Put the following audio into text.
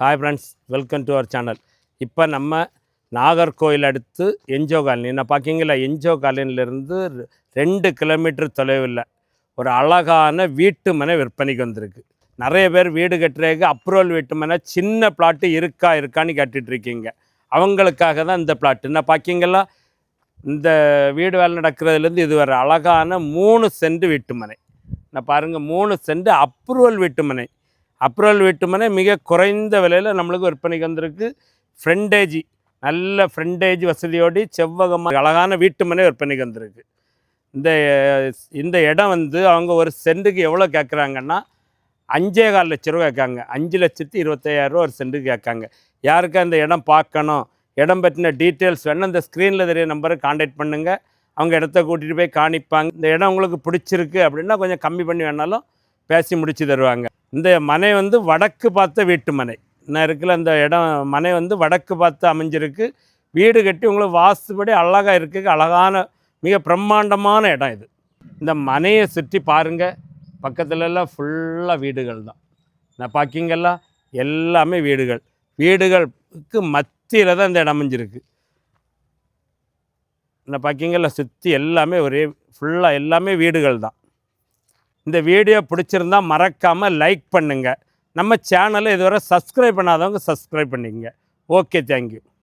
Hi friends welcome to our channel இப்போ நம்ம நாகர்கோயில் அடுத்து என்ஜோ காலனி. நான் பார்க்கிங்களா என்ஜோ காலனிலேருந்து ரெண்டு கிலோமீட்டர் தொலைவில் ஒரு அழகான வீட்டு மனை விற்பனைக்கு வந்திருக்கு. நிறைய பேர் வீடு கட்டுறதுக்கு அப்ரூவல் வீட்டு மனை சின்ன பிளாட்டு இருக்கா இருக்கான்னு கேட்டுட்ருக்கீங்க அவங்களுக்காக தான் இந்த பிளாட்டு நான் பார்க்கிங்களா இந்த வீடு வேலை நடக்கிறதுலேருந்து இது ஒரு அழகான மூணு சென்ட் வீட்டு மனை. நான் பாருங்கள் மூணு சென்ட் அப்ரூவல் வீட்டு மனை. அப்ரூவல் வீட்டுமனை மிக குறைந்த விலையில் நம்மளுக்கு விற்பனைக்கு வந்திருக்கு. ஃப்ரெண்டேஜி நல்ல ஃப்ரெண்டேஜ் வசதியோடு செவ்வகமாக அழகான வீட்டுமனை விற்பனைக்கு வந்திருக்கு. இந்த இந்த இடம் வந்து அவங்க ஒரு சென்ட்டுக்கு எவ்வளோ கேட்குறாங்கன்னா அஞ்சே கால் லட்ச ரூபா கேட்காங்க. அஞ்சு லட்சத்து இருபத்தையாயிரரூவா ஒரு சென்ட்டுக்கு கேட்காங்க. யாருக்கு அந்த இடம் பார்க்கணும்? இடம் பற்றின டீட்டெயில்ஸ் வேணும் இந்த ஸ்க்ரீனில் தெரிய நம்பரை காண்டாக்ட் பண்ணுங்கள் அவங்க இடத்த கூட்டிகிட்டு போய் காணிப்பாங்க. இந்த இடம் உங்களுக்கு பிடிச்சிருக்கு அப்படின்னா கொஞ்சம் கம்மி பண்ணி வேணாலும் பேசி முடித்து தருவாங்க. இந்த மனை வந்து வடக்கு பார்த்த வீட்டு மனை. நான் இருக்கிற இந்த இடம் மனை வந்து வடக்கு பார்த்து அமைஞ்சிருக்கு. வீடு கட்டி உங்களுக்கு வாஸ்துபடி அழகாக இருக்குது. அழகான மிக பிரம்மாண்டமான இடம் இது. இந்த மனையை சுற்றி பாருங்கள் பக்கத்துலலாம் ஃபுல்லாக வீடுகள் தான். நான் பார்க்கிங்கெல்லாம் எல்லாமே வீடுகள். வீடுகளுக்கு மத்தியில் தான் இந்த இடம் அமைஞ்சிருக்கு. நான் பார்க்கிங்கெல்லாம் சுற்றி எல்லாமே ஒரே ஃபுல்லாக எல்லாமே வீடுகள் தான். இந்த வீடியோ பிடிச்சிருந்தா மறக்காமல் லைக் பண்ணுங்கள் நம்ம சேனலை இதுவரை சப்ஸ்கிரைப் பண்ணாதவங்க சப்ஸ்கிரைப் பண்ணிக்கங்க. Okay thank you